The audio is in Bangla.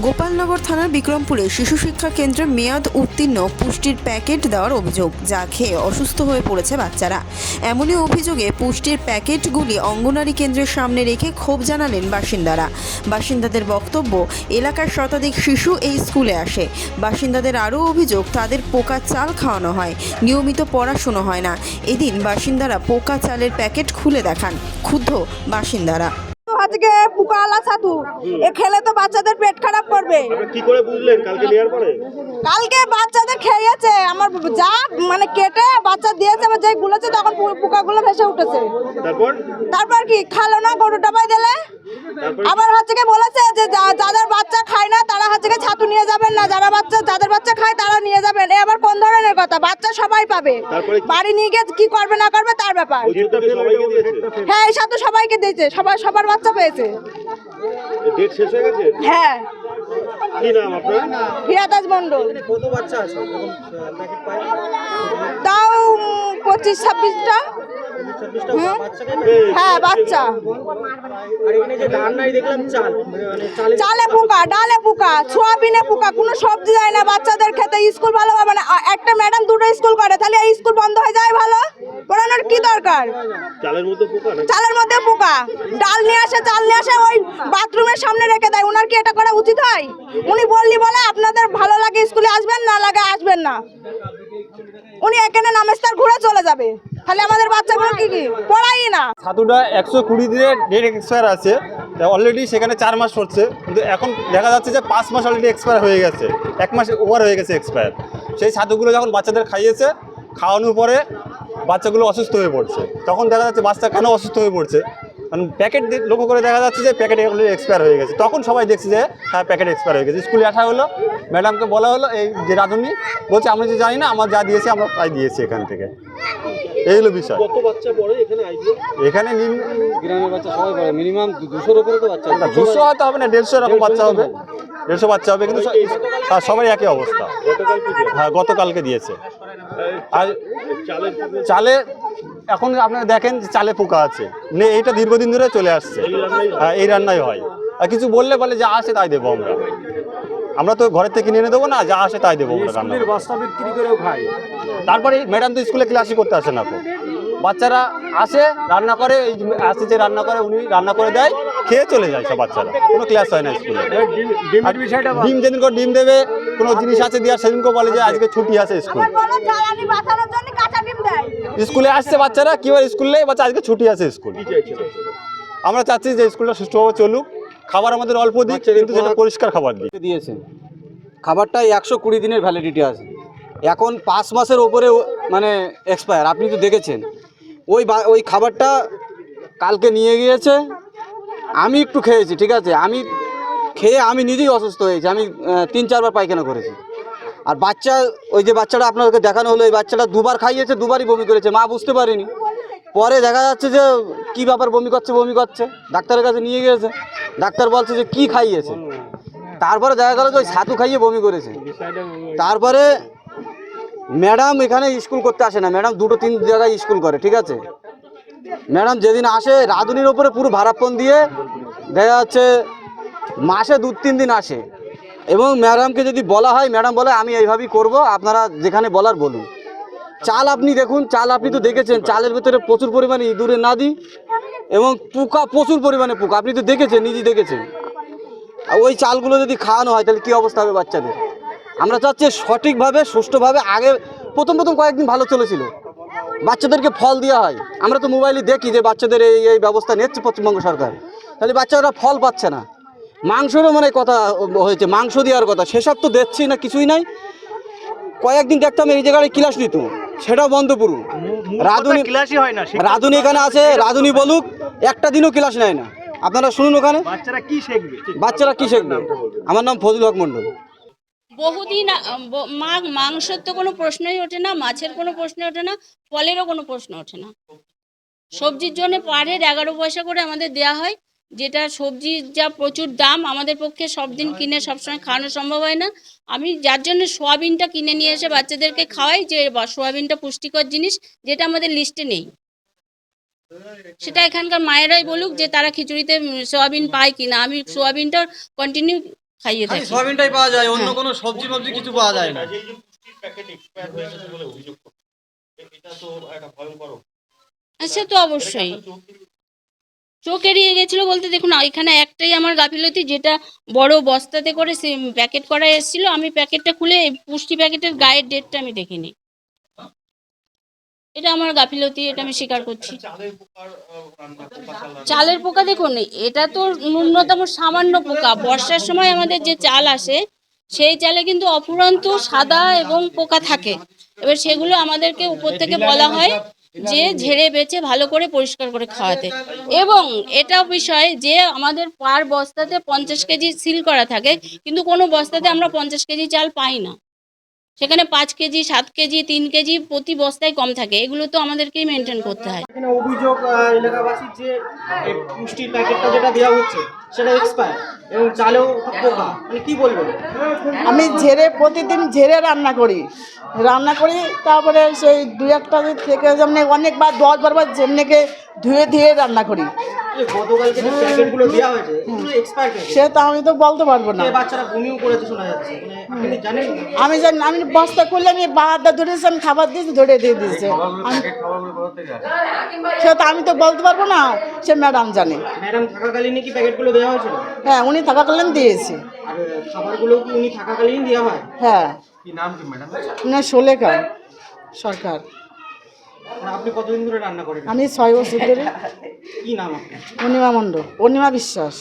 গোপালনগর থানার বিক্রমপুরে শিশু শিক্ষা কেন্দ্রে মেয়াদ উত্তীর্ণ পুষ্টির প্যাকেট দেওয়ার অভিযোগ, যা খেয়ে অসুস্থ হয়ে পড়েছে বাচ্চারা। এমনই অভিযোগে পুষ্টির প্যাকেটগুলি অঙ্গনারী কেন্দ্রের সামনে রেখে ক্ষোভ জানালেন বাসিন্দারা। বাসিন্দাদের বক্তব্য, এলাকার শতাধিক শিশু এই স্কুলে আসে। বাসিন্দাদের আরও অভিযোগ, তাদের পোকা চাল খাওয়ানো হয়, নিয়মিত পড়াশুনো হয় না। এদিন বাসিন্দারা পোকা চালের প্যাকেট খুলে দেখান, ক্ষুব্ধ বাসিন্দারা। আজকে পুকাওয়ালা ছাতু। এ খেলে তো বাচ্চাদের পেট খারাপ করবে। কি করে বুঝলেন? কালকে নেওয়ার পরে? কালকে বাচ্চাদের খেয়েছে। আমার যা মানে কেটে বাচ্চা দিয়েছে আমার যেই গুলোছে তখন পোকাগুলো ভেসে উঠেছে। তারপর? তারপর কি? খালো না গরুটা পাই দিলে? আবার হচ্ছে কি বলেছে যে যাদের বাচ্চা খায় না তারা হচ্ছে কি ছাতু নিয়ে যাবেন না। যারা বাচ্চা যাদের বাচ্চা খায় তারা নিয়ে যাবেন। এ আবার কোন ধরনের কথা? বাচ্চা সবাই পাবে। বাড়ি নিয়ে গিয়ে কি করবে না করবে তার ব্যাপার। হ্যাঁ এই ছাতু সবাইকে দিয়েছে। সবাই সবার বাচ্চা পেয়েছে। ডেট শেষ হয়ে গেছে? হ্যাঁ। কি নাম আপনার? হিরাদাস মন্ডল কত বাচ্চা আছে? প্যাকেট পায় তাও পঁচিশ ছাব্বিশটা। হ্যাঁ বাচ্চা। আর এখানে যে রান্নায় দেখলাম চাল। মানে চালে পোকা। ডালে পোকা সোয়াবিনে পোকা কোনো সবজি যায় না বাচ্চাদের খেতে স্কুল ভালো হবে না। একটা ম্যাডাম দুটো স্কুল করে তাহলে এই স্কুল বন্ধ হয়ে যায় ভালো? পড়ানোর কি দরকার? চালের মধ্যে পোকা চালের মধ্যে পোকা। ডাল নিয়ে আসে চাল নিয়ে আসে ওই বাথরুমের সামনে রেখে দেয়। ওনার কি এটা করা উচিত হয়? উনি বললি বলে আপনাদের ভালো লাগে স্কুলে আসবেন না লাগে আসবেন না। উনি এখানে নামেস্তার ঘুরে চলে যাবে। তাহলে আমাদের বাচ্চাগুলো কি কি? পড়াই না। ছাতুটা একশো কুড়ি দিনের ডেট এক্সপায়ার আছে। অলরেডি সেখানে চার মাস হচ্ছে কিন্তু এখন দেখা যাচ্ছে যে পাঁচ মাস অলরেডি এক্সপায়ার হয়ে গেছে। এক মাস ওভার হয়ে গেছে এক্সপায়ার সেই ছাতুগুলো যখন বাচ্চাদের খাইয়েছে, খাওয়ানোর পরে বাচ্চাগুলো অসুস্থ হয়ে পড়ছে। তখন দেখা যাচ্ছে বাচ্চা কেন অসুস্থ হয়ে পড়ছে? কারণ প্যাকেট লক্ষ্য করে দেখা যাচ্ছে যে প্যাকেট অলরেডি এক্সপায়ার হয়ে গেছে। তখন সবাই দেখছে যে হ্যাঁ প্যাকেট এক্সপায়ার হয়ে গেছে। স্কুলে আসা হলো ম্যাডামকে বলা হলো, এই যে রাঁধুনি, বলছে, আমরা যে জানি না, আমার যা দিয়েছে, আমরা তাই দিয়েছি এখান থেকে। এই হলো বিষয়। কত বাচ্চা পড়ে এখানে আইডিয়া এখানে নিম গ্রামের বাচ্চা সবাই করে মিনিমাম দুশোর উপরে তো বাচ্চা না, দুশো হয়তো হবে না দেড়শো এরকম বাচ্চা হবে। দেড়শো বাচ্চা হবে কিন্তু স- হ্যাঁ, একই অবস্থা। গতকাল কি হ্যাঁ গতকালকে দিয়েছে। আর চালে এখন আপনারা দেখেন যে চালে পোকা আছে। নে এইটা দীর্ঘদিন ধরে চলে আসছে? হ্যাঁ এই রান্নাই হয়। আর কিছু বললে বলে যে আসে তাই দেবো আমরা। আমরা তো ঘরের থেকে কিনে এনে দেবো না যা আসে তাই দেবো আমরা বস্তা বিক্রি করেও খায় তারপরে ম্যাডাম তো স্কুলে ক্লাসই করতে আসে না বাচ্চারা আসে রান্না করে এই আসে যে রান্না করে উনি রান্না করে দেয় খেয়ে চলে যায় সব বাচ্চারা। কোনো ক্লাস হয় না স্কুলে। ডিম যেদিন করে ডিম দেবে কোনো জিনিস আছে দেওয়ার সেদিনকে বলে যে আজকে ছুটি আছে স্কুল। আবার বলো জ্বালানি বাঁচানোর জন্য কাঁচা ডিম দেয়। স্কুলে আসছে বাচ্চারা কি হয় স্কুলে বাচ্চা আজকে ছুটি আছে স্কুল। আমরা চাচ্ছি যে স্কুলটা সুষ্ঠুভাবে চলুক। খাবার আমাদের অল্প দিচ্ছে কিন্তু সেটা পরিষ্কার খাবার দিয়েছে। খাবারটা একশো কুড়ি দিনের ভ্যালিডিটি আছে। এখন পাঁচ মাসের ওপরে মানে এক্সপায়ার আপনি তো দেখেছেন। ওই বা- ওই খাবারটা কালকে নিয়ে গিয়েছে আমি একটু খেয়েছি ঠিক আছে? আমি খেয়ে আমি নিজেই অসুস্থ হয়েছি আমি তিন চারবার পায়খানা করেছি। আর বাচ্চা ওই যে বাচ্চাটা আপনাদেরকে দেখানো হলো এই বাচ্চাটা দুবার খাইয়েছে দুবারই বমি করেছে মা বুঝতে পারেনি। পরে দেখা যাচ্ছে যে কি ব্যাপার বমি করছে বমি করছে ডাক্তারের কাছে নিয়ে গিয়েছে। ডাক্তার বলছে যে কি খাইয়েছে? তারপরে দেখা গেল যে ওই ছাতু খাইয়ে বমি করেছে। তারপরে ম্যাডাম এখানে স্কুল করতে আসে না। ম্যাডাম দুটো তিন জায়গায় স্কুল করে, ঠিক আছে? ম্যাডাম যেদিন আসে, রাঁধুনির ওপরে পুরো ভাড়াপন দিয়ে দেখা যাচ্ছে মাসে দু তিন দিন আসে। এবং ম্যাডামকে যদি বলা হয়, ম্যাডাম বলে, আমি এইভাবেই করব, আপনারা যেখানে বলার বলুন। চাল আপনি দেখুন, চাল আপনি তো দেখেছেন, চালের ভেতরে প্রচুর পরিমাণে ইঁদুরের নাদি। এবং পোকা প্রচুর পরিমাণে পোকা। আপনি তো দেখেছেন নিজে দেখেছেন। আর ওই চালগুলো যদি খাওয়ানো হয় তাহলে কী অবস্থা হবে বাচ্চাদের? আমরা চাচ্ছি সঠিকভাবে সুষ্ঠুভাবে আগে প্রথম প্রথম কয়েকদিন ভালো চলেছিল। বাচ্চাদেরকে ফল দেওয়া হয়। আমরা তো মোবাইলে দেখি যে বাচ্চাদের এই এই ব্যবস্থা নিচ্ছে পশ্চিমবঙ্গ সরকার। তাহলে বাচ্চারা ফল পাচ্ছে না। মাংসেরও মানে কথা হয়েছে মাংস দেওয়ার কথা। সেসব তো দেখছি না কিছুই নাই। কয়েকদিন দেখতাম এই জায়গায় ক্লাস নিত। সেটাও বন্ধ পুরো। রাধুনি ক্লাসই হয় না রাধুনি এখানে আছে রাধুনি বলুক একটা দিনও ক্লাস নেয় না। আপনারা শুনুন ওখানে। বাচ্চারা কি শিখবে? বাচ্চারা কি শিখবে? আমার নাম ফজল হক মন্ডল বহুদিন মা- মাংসের তো কোনো প্রশ্নই ওঠে না মাছের কোনো প্রশ্নই ওঠে না ফলেরও কোনো প্রশ্ন ওঠে না। সবজির জন্য পাড়ের এগারো পয়সা করে আমাদের দেয়া হয় যেটা সবজির যা প্রচুর দাম আমাদের পক্ষে সব দিন কিনে সবসময় খাওয়ানো সম্ভব হয় না। আমি যার জন্য সোয়াবিনটা কিনে নিয়ে এসে বাচ্চাদেরকে খাওয়াই যে সোয়াবিনটা পুষ্টিকর জিনিস যেটা আমাদের লিস্টে নেই। সেটা এখানকার মায়েরাই বলুক যে তারা খিচুড়িতে সোয়াবিন পায় কিনা। আমি সোয়াবিনটা কন্টিনিউ খাইয়ে থাকি। সয়াবিনটাই পাওয়া যায় অন্য কোনো সবজি মবজি কিছু পাওয়া যায় না। এই যে পুষ্টির প্যাকেট এক্সপায়ার হয়ে গেছে বলে অভিযোগ করছে এটা তো একটা ভয়ঙ্কর আর সে তো অবশ্যই। চোখ এড়িয়ে গেছিল বলতে দেখুন এখানে একটাই আমার গাফিলতি যেটা বড় বস্তাতে করে সে প্যাকেট করা এসেছিল। আমি প্যাকেটটা খুলে পুষ্টি প্যাকেটের গায়ের ডেটটা আমি দেখিনি। এটা আমার গাফিলতি এটা আমি স্বীকার করছি। চালের পোকা দেখুন এটা তো ন্যূনতম সামান্য পোকা। বর্ষার সময় আমাদের যে চাল আসে সেই চালে কিন্তু অফুরন্ত সাদা এবং পোকা থাকে। এবার সেগুলো আমাদেরকে উপর থেকে বলা হয় যে ঝেড়ে বেছে ভালো করে পরিষ্কার করে খাওয়াতে। এবং এটাও বিষয় যে আমাদের পার বস্তাতে পঞ্চাশ কেজি সিল করা থাকে কিন্তু কোনো বস্তাতে আমরা পঞ্চাশ কেজি চাল পাই না। সেখানে পাঁচ কেজি সাত কেজি তিন কেজি প্রতি বস্তায় কম থাকে। এগুলো তো আমাদেরকেই মেনটেন করতে হয়। এখানে অভিযোগ এলাকাবাসীর যে পুষ্টির প্যাকেটটা যেটা দেওয়া হচ্ছে সেটা এক্সপায়ার এবং চালেও পোকা। মানে কি বলবেন? আমি ঝেড়ে প্রতিদিন ঝেড়ে রান্না করি। রান্না করি তারপরে সেই দু একটা থেকে যেমনি অনেকবার দশ বারবার যেমনিকে ধুয়ে ধুয়ে রান্না করি। এই গতকালকে যে প্যাকেটগুলো দেওয়া হয়েছে এগুলো এক্সপায়ার প্যাকেট সে তো আমি তো বলতে পারব না। মানে আপনি জানেন? আমি জানি আমি বস্তা করলে আমি বাহারটা ধরেছি আমি খাবার দিয়েছি ধরে দিয়ে দিয়েছে। সে তো আমি তো বলতে পারব না সে ম্যাডাম জানে। হ্যাঁ উনি থাকাকালীন দিয়েছি। হ্যাঁ? কি নাম কি ম্যাডাম? না সোলেখা সরকার। আপনি কতদিন ধরে রান্না করেন? আমি ছয় বছর ধরে কি নাম আপনার? অনিমা মণ্ডল অনিমা বিশ্বাস।